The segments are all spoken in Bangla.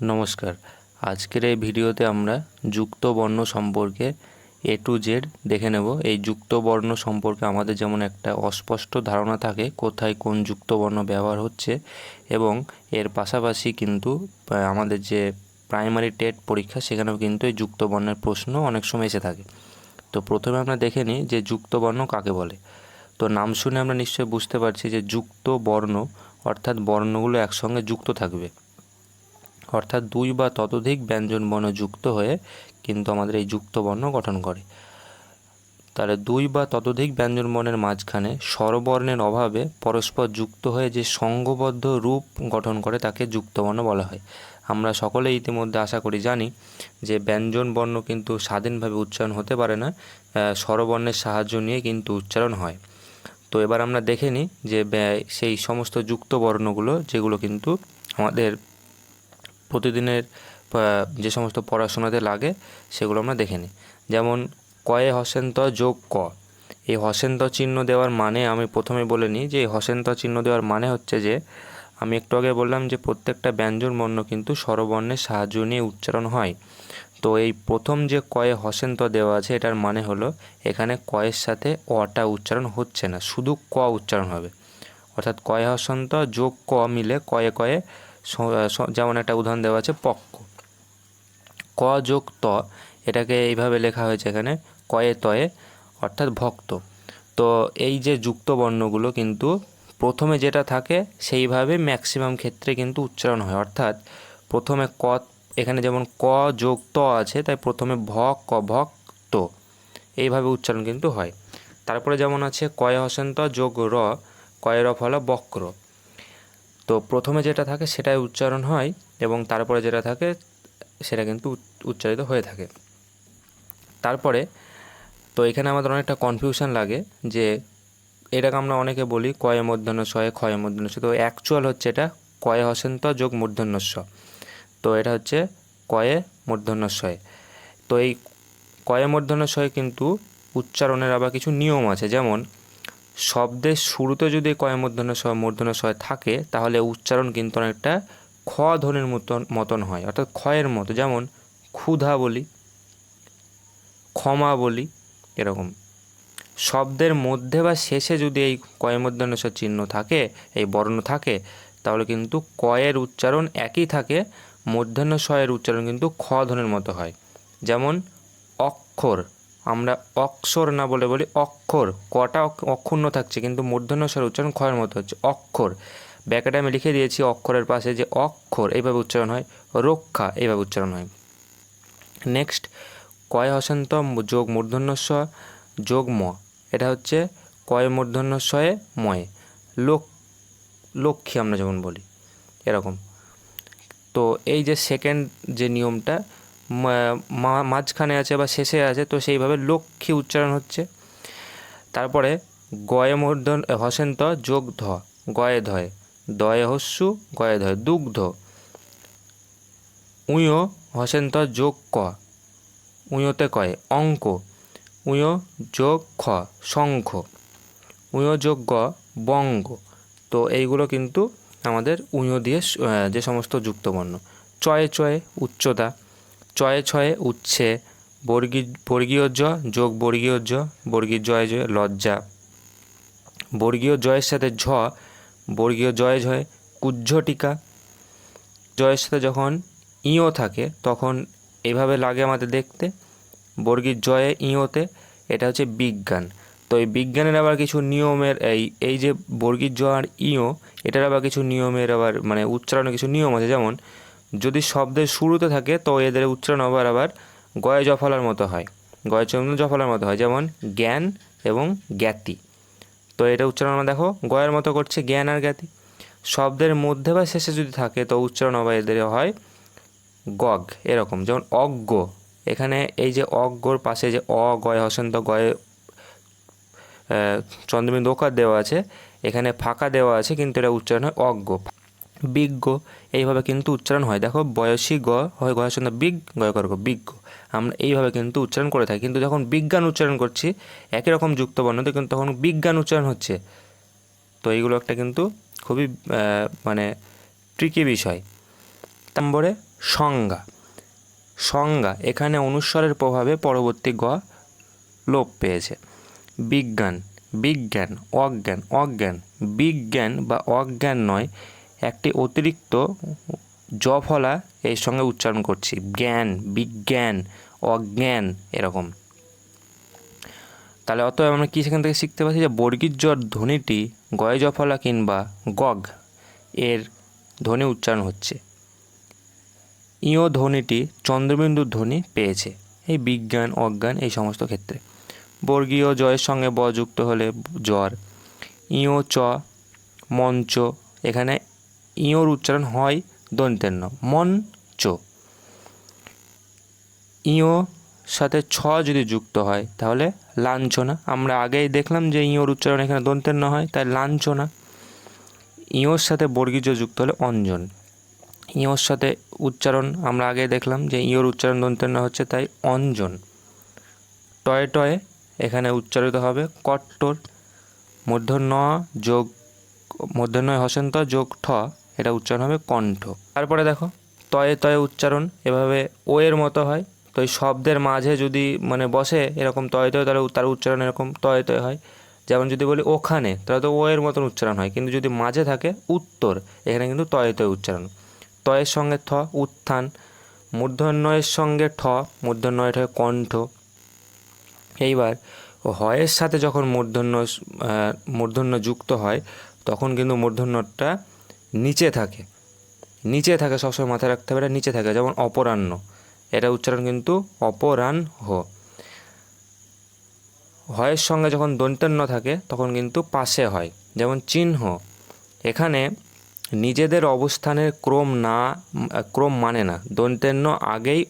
নমস্কার। আজকের এই ভিডিওতে আমরা যুক্ত বর্ণ সম্পর্কে এ টু জেড দেখে নেব। এই যুক্ত বর্ণ সম্পর্কে আমাদের যেমন একটা অস্পষ্ট ধারণা থাকে, কোথায় কোন যুক্ত বর্ণ ব্যবহার হচ্ছে এবং এর পাশাপাশি কিন্তু আমাদের যে প্রাইমারি টেট পরীক্ষা সেখানেও কিন্তু এই যুক্ত বর্ণের প্রশ্ন অনেক সময় এসে থাকে। তো প্রথমে আমরা দেখে নিই যে যুক্ত বর্ণ কাকে বলে। তো নাম শুনে আমরা নিশ্চয়ই বুঝতে পারছি যে যুক্ত বর্ণ অর্থাৎ বর্ণগুলো একসঙ্গে যুক্ত থাকবে। অর্থাৎ দুই বা ততোধিক ব্যঞ্জন বর্ণ যুক্ত হয়ে কিন্তু আমাদের এই যুক্ত বর্ণ গঠন করে। তাহলে দুই বা ততোধিক ব্যঞ্জন বর্ণের মাঝখানে স্বরবর্ণের অভাবে পরস্পর যুক্ত হয়ে যে সঙ্গবদ্ধ রূপ গঠন করে তাকে যুক্ত বর্ণ বলা হয়। আমরা সকলেই ইতিমধ্যে আশা করি জানি যে ব্যঞ্জন বর্ণ কিন্তু স্বাধীনভাবে উচ্চারণ হতে পারে না স্বরবর্ণের সাহায্য নিয়ে কিন্তু উচ্চারণ হয়। তো এবার আমরা দেখে নিই যে সেই সমস্ত যুক্ত বর্ণগুলো যেগুলো কিন্তু আমাদের প্রতিদিনের যে সমস্ত পড়াশোনাতে লাগে, সেগুলো আমরা দেখে নিই। যেমন, কয়ে হসেন্ত যোগ ক। এই হসেন্ত চিহ্ন দেওয়ার মানে আমি প্রথমে বলে নিই যে, এই হসেন্ত চিহ্ন দেওয়ার মানে হচ্ছে যে, আমি একটু আগে বললাম যে, প্রত্যেকটা ব্যঞ্জন বর্ণ কিন্তু স্বরবর্ণের সাহায্য নিয়ে উচ্চারণ হয়। তো এই প্রথম যে কয়ে হসেন্ত দেওয়া আছে, এটার মানে হলো, এখানে কয়ের সাথে অটা উচ্চারণ হচ্ছে না, শুধু ক উচ্চারণ হবে। অর্থাৎ কয়ে হসন্ত যোগ ক মিলে কয়ে কয়ে যেমন একটা উদাহরণ দেওয়া আছে, পক্ক। ক যোগ ত, এটাকে এইভাবে লেখা হয়েছে এখানে, কয়ে তয়ে, অর্থাৎ ভক্ত। তো এই যে যুক্ত বর্ণগুলো কিন্তু প্রথমে যেটা থাকে, সেইভাবে ম্যাক্সিমাম ক্ষেত্রে কিন্তু উচ্চারণ হয়। অর্থাৎ প্রথমে ক, এখানে যেমন ক যোগ ত আছে, তাই প্রথমে ভ, ক ভক এইভাবে উচ্চারণ কিন্তু হয়। তারপরে যেমন আছে, কয় হসন্ত যোগ র কয়ের ফল বক্র। তো প্রথমে যেটা থাকে সেটাই উচ্চারণ হয় এবং তারপরে যেটা থাকে সেটা কিন্তু উচ্চারিত হয়ে থাকে। তারপরে তো এখানে আমাদের অনেকটা কনফিউশন লাগে যে এটাকে আমরা অনেকে বলি কয়ে মূর্ধন্য শয়ে ক্ষয়ে স। তো অ্যাকচুয়াল হচ্ছে এটা কয়ে হসন্ত যোগ মূর্ধন্য স তো এটা হচ্ছে কয়ে মূর্ধন্য তো এই কয়ে মূর্ধন্য কিন্তু উচ্চারণের আবার কিছু নিয়ম আছে। যেমন শব্দের শুরুতে যদি কয় মূর্ধন্য স মূর্ধন্য শয় থাকে, তাহলে উচ্চারণ কিন্তু অনেকটা খ ধ্বনির মতন মতন হয়। অর্থাৎ ক্ষয়ের মতো। যেমন ক্ষুধা বলি, ক্ষমা বলি, এরকম। শব্দের মধ্যে বা শেষে যদি এই কয় মূর্ধন্য স চিহ্ন থাকে, এই বর্ণ থাকে, তাহলে কিন্তু কয়ের উচ্চারণ একই থাকে মূর্ধন্য শয়ের উচ্চারণ কিন্তু খ ধ্বনির মতো হয়। যেমন অক্ষর। আমরা অক্ষর না বলে বলি অক্ষর। কটা অক্ষ- অক্ষুণ্ণ থাকছে, কিন্তু মূর্ধন্য স্বর উচ্চারণ ক্ষয়ের মতো হচ্ছে অক্ষর। ব্যাকেটে আমি লিখে দিয়েছি অক্ষরের পাশে যে অক্ষর, এইভাবে উচ্চারণ হয়, রক্ষা, এইভাবে উচ্চারণ হয়। নেক্সট, কয় হসন্ত যোগ মূর্ধন্য স যোগ ম। এটা হচ্ছে কয় মূর্ধন্য শয়ে ময়ে। লোক লক্ষ্মী আমরা যেমন বলি, এরকম। তো এই যে সেকেন্ড যে নিয়মটা মাঝখানে আছে বা শেষে আছে, তো সেইভাবে লক্ষ্মী উচ্চারণ হচ্ছে। তারপরে গয়ে মূর্ধন হসেন্ত, যোগ ধ, গয়ে ধয়। দয়ে হস্যু, গয়ে ধয়। দুগ্ধ। উঁয়ো, হসেন্ত, যোগ ক। উঁয়োতে কয়, অঙ্ক। উঁয়ো, যোগ খ, শঙ্খ। উঁয়ো, যোগ গ, বঙ্গ। তো এইগুলো কিন্তু আমাদের উঁয়ো দিয়ে যে সমস্ত যুক্তবর্ণ চয়ে চয়ে উচ্চতা। চয়ে ছয়ে উচ্ছে। বর্গী, বর্গীয় জ যোগ বর্গীয় জ বর্গীয় জয় জয় লজ্জা। বর্গীয় জয়ের সাথে ঝ, বর্গীয় জয় জয় কুজ্ঝটিকা। জয়ের সাথে যখন ইও থাকে, তখন এভাবে লাগে আমাদের দেখতে। বর্গীর জয়ে ইওতে এটা হচ্ছে বিজ্ঞান। তো এই বিজ্ঞানের আবার কিছু নিয়মের, এই এই যে বর্গীর জ আর ইও এটার আবার কিছু নিয়মের আবার মানে উচ্চারণের কিছু নিয়ম আছে। যেমন যদি শব্দের শুরুতে থাকে, তো এদের উচ্চারণ আবার আবার গয়ে জফলার মতো হয়। গয়ে চন্দ্র জফলার মতো হয়, যেমন জ্ঞান এবং জ্ঞাতি। তো এটা উচ্চারণ আমরা দেখো, গয়ের মতো করছে জ্ঞান আর জ্ঞাতি। শব্দের মধ্যে বা শেষে যদি থাকে, তো উচ্চারণ আবার এদের হয় গগ, এরকম। যেমন অজ্ঞ, এখানে এই যে অজ্ঞর পাশে যে অ, গয়, হসন্ত গয়ে চন্দ্রবিন্দু ওকার দেওয়া আছে, এখানে ফাঁকা দেওয়া আছে, কিন্তু এটা উচ্চারণ হয় অজ্ঞ। বিজ্ঞ, এইভাবে কিন্তু উচ্চারণ হয়। দেখো, বয়সী গ, হয় গয়ের সঙ্গে বিগ গয় করগ বিজ্ঞ। আমরা এইভাবে কিন্তু উচ্চারণ করে থাকি। কিন্তু যখন বিজ্ঞান উচ্চারণ করছি, একই রকম যুক্ত বর্ণতে কিন্তু তখন বিজ্ঞান উচ্চারণ হচ্ছে। তো এইগুলো একটা কিন্তু খুবই মানে ট্রিকি বিষয়। নম্বরে সংজ্ঞা। সংজ্ঞা, এখানে অনুস্বরের প্রভাবে পরবর্তী গ লোপ পেয়েছে। বিজ্ঞান বিজ্ঞান, অজ্ঞান অজ্ঞান। বিজ্ঞান বা অজ্ঞান নয় একটি অতিরিক্ত জফলা এর সঙ্গে উচ্চারণ করছি। জ্ঞান, বিজ্ঞান, অজ্ঞান এরকম। তাহলে অতএব আমরা কী সেখান থেকে শিখতে পারছি যে বর্গীর জ্বর ধ্বনিটি গয় জফলা কিংবা গগ এর ধ্বনি উচ্চারণ হচ্ছে। ইও ধ্বনিটি চন্দ্রবিন্দুর ধ্বনি পেয়েছে। এই বিজ্ঞান, অজ্ঞান এই সমস্ত ক্ষেত্রে। বর্গীয় জয়ের সঙ্গে ব যুক্ত হলে জ্বর। ইও চ, মঞ্চ এখানে ইওর উচ্চারণ হয় দন্তের ন মন চ। ইও সাথে ছ যদি যুক্ত হয়, তাহলে লাঞ্ছনা। আমরা আগেই দেখলাম যে ইওর উচ্চারণ এখানে দন্তের ন হয়, তাই লাঞ্ছনা। ইওর সাথে বর্গীজ যুক্ত হলে অঞ্জন। ইওর সাথে উচ্চারণ, আমরা আগে দেখলাম যে ইওর উচ্চারণ দন্তের ন হচ্ছে, তাই অঞ্জন। টয়ে টয়ে এখানে উচ্চারিত হবে কট্টর। মূর্ধন্য যোগ মূর্ধন্য হসন্ত যোগ ঠ, এটা উচ্চারণ হবে কণ্ঠ। তারপরে দেখো, তয়ে তয়ে উচ্চারণ, এভাবে ও এর মতো হয়। তো এই শব্দের মাঝে যদি মানে বসে, এরকম তয়ে তয়ে তাহলে তার উচ্চারণ এরকম তয়ে তয়ে হয়। যেমন যদি বলি ওখানে, তাহলে তো ও এর মতন উচ্চারণ হয়। কিন্তু যদি মাঝে থাকে উত্তর, এখানে কিন্তু তয়ে তয়ে উচ্চারণ। তয়ের সঙ্গে থ, উত্থান। মূর্ধন্যয়ের সঙ্গে ঠ মূর্ধন্যয় হয় কণ্ঠ। এইবার হয়ের সাথে যখন মূর্ধন্য মূর্ধন্য যুক্ত হয় তখন কিন্তু মূর্ধন্যটা নিচে থাকে। নিচে থাকে, সবসময় মাথায় রাখতে হবে, এটা নিচে থাকে, যেমন অপরাহ্ন। এটা উচ্চারণ কিন্তু অপরাহ্ন। হয়ের সঙ্গে যখন দন্তান্ন থাকে, তখন কিন্তু পাশে হয়, যেমন চিহ্ন। এখানে নিজেদের অবস্থানের ক্রম না, ক্রম মানে না দন্তান্ন আগেই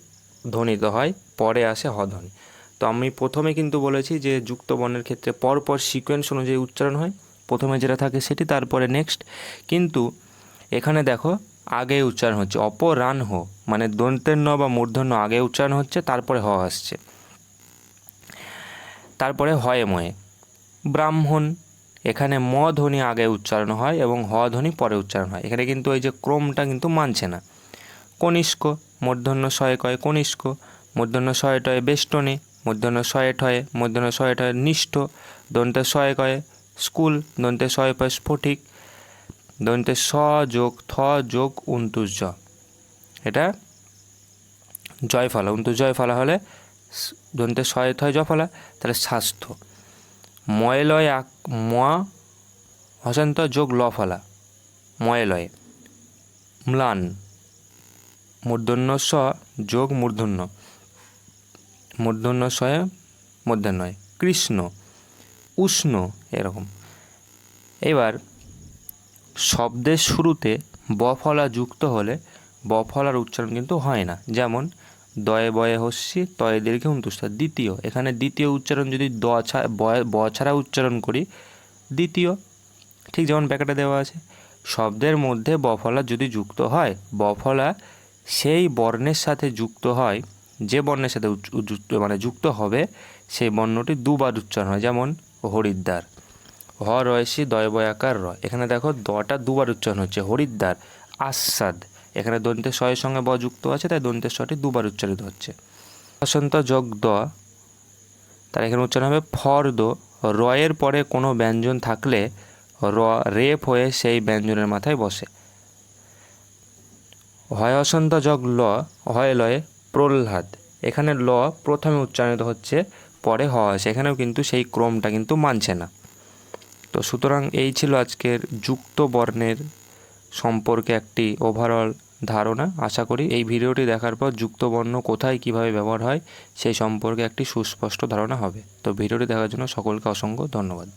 ধ্বনিত হয়, পরে আসে হধ্বনি। তো আমি প্রথমে কিন্তু বলেছি যে যুক্ত বর্ণের ক্ষেত্রে পরপর সিকোয়েন্স অনুযায়ী উচ্চারণ হয়। প্রথমে যেটা থাকে সেটি, তারপরে নেক্সট কিন্তু এখানে দেখো আগে উচ্চারণ হচ্ছে। অপরাহ্ন মানে দন্তেন্য বা মূর্ধন্য আগে উচ্চারণ হচ্ছে, তারপরে হ আসছে। তারপরে হয়ে ময়ে ব্রাহ্মণ, এখানে ম ধ্বনি আগে উচ্চারণ হয় এবং হ ধ্বনি পরে উচ্চারণ হয়। এখানে কিন্তু এই যে ক্রমটা কিন্তু মানছে না। কনিষ্ক, মূর্ধন্য শয়ে কয়ে কনিষ্ক, মূর্ধন্য শয়ে টয়ে বেষ্টনী, মূর্ধন্য শয়ে ঠয়ে মূর্ধন্য শয়ে টয়ে নিষ্ঠ দন্তে শয়ে কয়ে স্কুল, দন্তে শয়ে পয়ে স্ফটিক দন্তে স যোগ থ যোগ উন্তুস জ। এটা জয়ফলা উন্তুস জয়ফলা হলে স- দন্তে শয়ে থয় জফলা তাহলে স্বাস্থ্য। ময়লয় আক, ম, হসন্ত যোগ লফলা ময়লয়ে। ম্লান, মূর্ধন্য স যোগ মূর্ধন্য। মূর্ধন্য শয়ে মধ্যাহ্নয়। কৃষ্ণ, উষ্ণ এরকম। এবার শব্দের শুরুতে বফলা যুক্ত হলে বফলার উচ্চারণ কিন্তু হয় না। যেমন, দয়ে বয়ে হস্যি, তয়ে দীর্ঘে উন্তুষ্ট দ্বিতীয়, এখানে দ্বিতীয় উচ্চারণ যদি দ ব ছাড়া উচ্চারণ করি, দ্বিতীয়, ঠিক যেমন ব্যাকেটে দেওয়া আছে, শব্দের মধ্যে বফলা যদি যুক্ত হয়, বফলা সেই বর্ণের সাথে যুক্ত হয়, যে বর্ণের সাথে মানে যুক্ত হবে, সেই বর্ণটি দুবার উচ্চারণ হয়। যেমন, হরিদ্বার। হ রয়েছি দয় বয়াকার র এখানে দেখো দটা দুবার উচ্চারণ হচ্ছে। হরিদ্বার, আস্বাদ। এখানে দন্তের স্বয়ের সঙ্গে ব যুক্ত আছে, তাই দন্তের স্বটি দুবার উচ্চারিত হচ্ছে। বসন্ত যোগ দ। তার এখানে উচ্চারণ হবে ফর দো। রয়ের পরে কোনো ব্যঞ্জন থাকলে র রেপ হয়ে সেই ব্যঞ্জনের মাথায় বসে। হয় অসন্ত যোগ ল, হয় লয়ে প্রহ্লাদ। এখানে ল প্রথমে উচ্চারিত হচ্ছে, পরে হ। আছে এখানেও কিন্তু সেই ক্রমটা কিন্তু মানছে না। তো সুতরাং এই ছিল আজকের যুক্ত বর্ণের সম্পর্কে একটি ওভারঅল ধারণা। আশা করি এই ভিডিওটি দেখার পর যুক্ত বর্ণ কোথায় কীভাবে ব্যবহার হয়, সেই সম্পর্কে একটি সুস্পষ্ট ধারণা হবে। তো ভিডিওটি দেখার জন্য সকলকে অসংখ্য ধন্যবাদ।